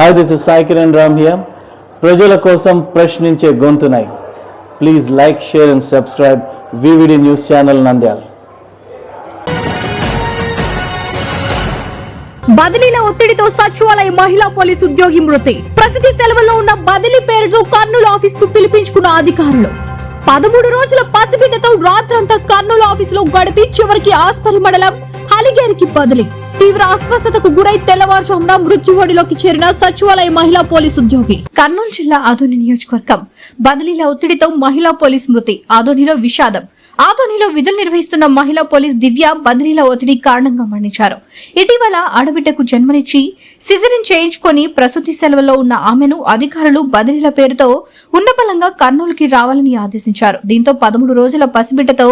Hi this is Sai Kiran Ram here ప్రజల కోసం ప్రశ్నించే గొంతునై. Please like share and subscribe VVD news channel Nandyala బదిలీల ఒత్తిడితో సచివాలయ మహిళా పోలీస్ ఉద్యోగి మృతి. ప్రసిద్ధి సెలవుల్లో ఉన్న బదిలీ పేరుతో కర్నూలు ఆఫీస్కు పిలిపించుకున్న అధికారులు. పదమూడు రోజుల పసిబిడ్డతో రాత్రంతా కర్నూలు ఆఫీసులో గడిపి చివరికి ఆస్పరి మండలం హలిగేరికి బదిలీ. తీవ్ర అస్వస్థతకు గురై తెల్లవారుజామున మృత్యువడిలోకి చేరిన సచివాలయ మహిళా పోలీస్ ఉద్యోగి. కర్నూలు జిల్లా ఆదోని నియోజకవర్గం. బదిలీల ఒత్తిడితో మహిళా పోలీస్ మృతి. ఆదోనిలో విషాదం. ఆదోనిలో విధులు నిర్వహిస్తున్న మహిళా పోలీస్ దివ్య బదిలీల ఒత్తిడి కారణంగా మరణించారు. ఇటీవల ఆడబిడ్డకు జన్మనిచ్చి సిజరిన్ చేయించుకొని ప్రసూతి సెలవులో ఉన్న ఆమెను అధికారులు బదిలీల పేరుతో ఉన్నపలంగా కర్నూలుకి రావాలని ఆదేశించారు. దీంతో పదమూడు రోజుల పసిబిడ్డతో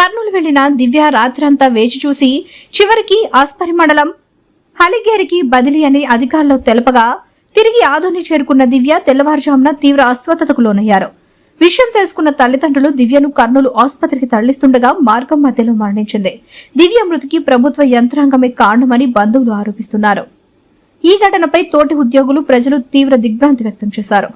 కర్నూలు వెళ్ళిన దివ్య రాత్రంతా వేచి చూసి చివరికి ఆస్పరి మండలం హలిగేరికి బదిలీ అని అధికారులు తెలపగా తిరిగి ఆదోని చేరుకున్న దివ్య తెల్లవారుజామున తీవ్ర అస్వస్థతకు లోనయ్యారు. విషయం తెలుసుకున్న తల్లిదండ్రులు దివ్యను కర్నూలు ఆసుపత్రికి తరలిస్తుండగా మార్గం మధ్యలో మరణించింది. దివ్య మృతికి ప్రభుత్వ యంత్రాంగమే కారణమని బంధువులు ఆరోపిస్తున్నారు. ఈ ఘటనపై తోటి ఉద్యోగులు ప్రజలు తీవ్ర దిగ్భ్రాంతి వ్యక్తం చేశారు.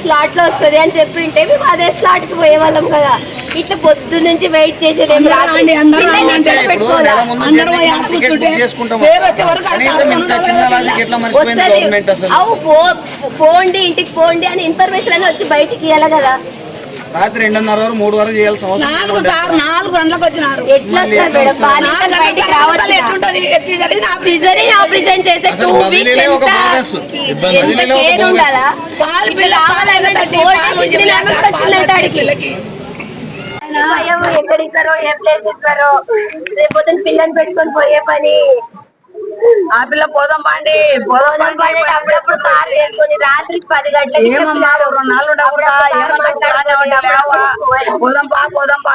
స్లాట్లో వస్తుంది అని చెప్పింటే మేము అదే స్లాట్కి పోయేవాళ్ళం కదా ఇట్లా పొద్దు నుంచి వెయిట్ చేసేది ఏం రాదు. రండి, అందరూ పిల్లల్ని రండి. ఎక్కడ ఇప్పుడు పెట్టుకోవాలా? నెల ముందు అందరూ జర్నీ పోయి టికెట్ బుక్ కూర్చుంటే చేసుకుంటాము. పేరు వచ్చే వరకు అక్కడ కనీసం ఇంత చిన్న లాజిక్ ఎట్లా మర్చిపోయింది వస్తది. గవర్నమెంట్ అసలు అవు పో- పోండి ఇంటికి పోండి అని ఇన్ఫర్మేషన్ అని వచ్చి బయటికి ఇవ్వాలి కదా రాత్రి రెండున్నర వరకు మూడు వరకు చేయాల్సిన అవసరం నాలుగు లేదు. సార్ నాలుగు గంటలకు వచ్చినారు ఎట్లా వస్తారు మేడం బాలికలు బయటికి రావచ్చు ఎట్లుంటది సిజరీన్ ఆపరేషన్. సిజరీన్ ఆపరేషన్ చేసే టూ అసలు వీక్స్ బదిలీలే ఒక ఎంత బోగస్. ఎంత బదిలీలే ఒక కేర్ బోగస్. ఉండాలా పాలు ఇట్లా పిల్ల రావాలంటే పాలు four days పాలు సిజరీన్ ఆమె కూడా వచ్చిందంట ఆడికి. పిల్లకి. భయం ఎక్కడ ఇస్తారో ఏ ప్లేస్ ఇస్తారో రేపు పొద్దున్న పిల్లని పెట్టుకొని పోయే పని ఆ పిల్ల పోదాం పండి పోదాం పని అప్పుడప్పుడు వేసుకొని రాత్రికి పది గంటలకి ఏమమ్మా. రెండు నాలుగు ఉండకూడదా? పోదాం పా పోదాం పా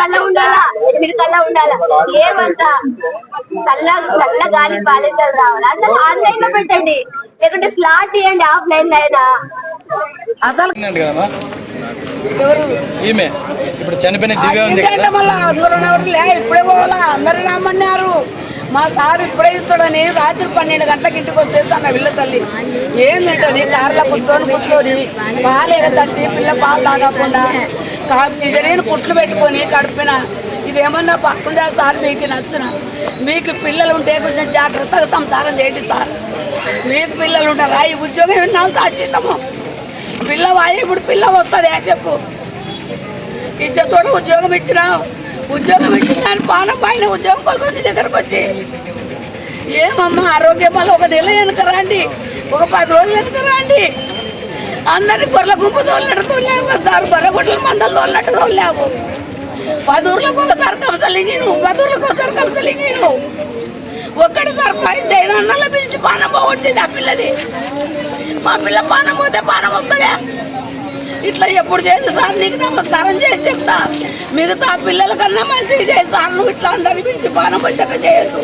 కల్లా ఉండాలా? ఎనిమిది కల్లా ఉండాలా? ఏమంతా చల్ల చల్ల గాలి పాలించాలి రావాలి అందరూ ఆన్లైన్లో పెట్టండి. లేకుంటే స్లాట్ ఇవ్వండి ఆఫ్లైన్లో అయినా. అసలు? ఈమె. ఇప్పుడు చనిపోయిన దివ్య ఉంది ఇప్పుడే పోవాలా? అందరూ రమ్మన్నారు మా సార్ ఇప్పుడే ఇస్తాడని రాత్రి పన్నెండు గంటలకు ఇంటికి వచ్చేసి అన్న పిల్ల తల్లి? ఏం తింటది? కార్లో కూర్చొని కూర్చొని పాలు ఎగతట్టి పిల్ల పాలు తాగకుండా సిజరీని కుట్లు పెట్టుకొని కడుపున. ఇదేమన్నా పక్కుందా సార్? మీకు నచ్చున? మీకు పిల్లలు ఉంటే కొంచెం జాగ్రత్తగా సంసారం చేయండి సార్. మీకు పిల్లలు ఉంటారా ఈ ఉద్యోగం విన్నాను సాధ్యతము పిల్లవాయి ఇప్పుడు పిల్ల వస్తుంది చెప్పు. ఇచ్చతోడు ఉద్యోగం ఇచ్చినా ఉద్యోగం ఇచ్చిన దాని పానం పైన ఉద్యోగం కోసం నీ దగ్గరకు వచ్చి. ఏమమ్మా ఆరోగ్యం వల్ల ఒక నెల వెనుక రండి ఒక పది రోజులు వెనుక రండి. అందరినీ గొర్రెల గుంపు తోలినట్టు తోలేవు ఒకసారి బర్రెగొడ్ల మందలు తోలినట్టు తోలేవు పది ఊర్లకు ఒకసారి కంసలింగి నువ్వు పది ఊర్లకు ఒకసారి కంసలింగి నువ్వు ఒక్కడిసారి పది అన్నలో పిలిచి పానం పోగొట్టింది ఆ పిల్లది మా పిల్ల పానం పోతే పానం వస్తుందా? ఇట్లా ఎప్పుడు చేసి సార్ నీకు నమస్కారం చేసి చెప్తా. మిగతా పిల్లల కన్నా మంచిగా చేసి సార్ నువ్వు ఇట్లా అందరి పిలిచి పానం వచ్చాక చేయొద్దు.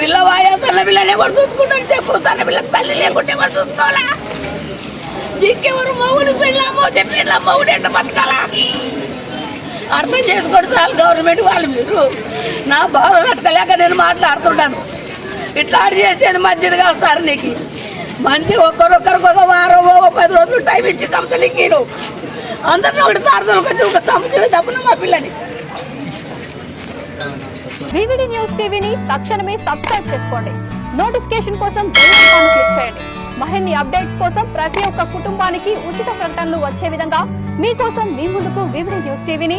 పిల్లవాయ తన పిల్లని ఎవరు చూసుకుంటాడు చెప్పు. తన పిల్లకి తల్లి లేకుంటే ఎవరు చూసుకోవాలా? ఇంకెవరు మౌడు పిల్లమ్మో పిల్ల మౌడు ఎంట పట్టుకోవాలా అర్థం చేసుకోవడం గవర్నమెంట్ వాళ్ళు మీరు. నా బాధ కట్టలేక నేను మాట్లాడుతుంటాను. ఇట్లా ఆడి చేసేది మంచిది కాదు సార్ నీకు. మంచి ఒక్కరొక్కరికి ఒక వారం ఒక పది రోజులు టైం ఇచ్చి కంసలింగ్ నేను అందరిని ఒకటి తారదలు వచ్చి ఒక సంవత్సరం తప్పున మా పిల్లని వివిడి న్యూస్ టీవీని తక్షణమే సబ్స్క్రైబ్ చేసుకోండి. నోటిఫికేషన్ కోసం బెల్ ఐకాన్ క్లిక్ చేయండి. మరిన్ని అప్డేట్స్ కోసం ప్రతి ఒక్క కుటుంబానికి ఉచిత ప్రకటనలు వచ్చే విధంగా మీకోసం మీ ముందుకు వివిడి న్యూస్ టీవీని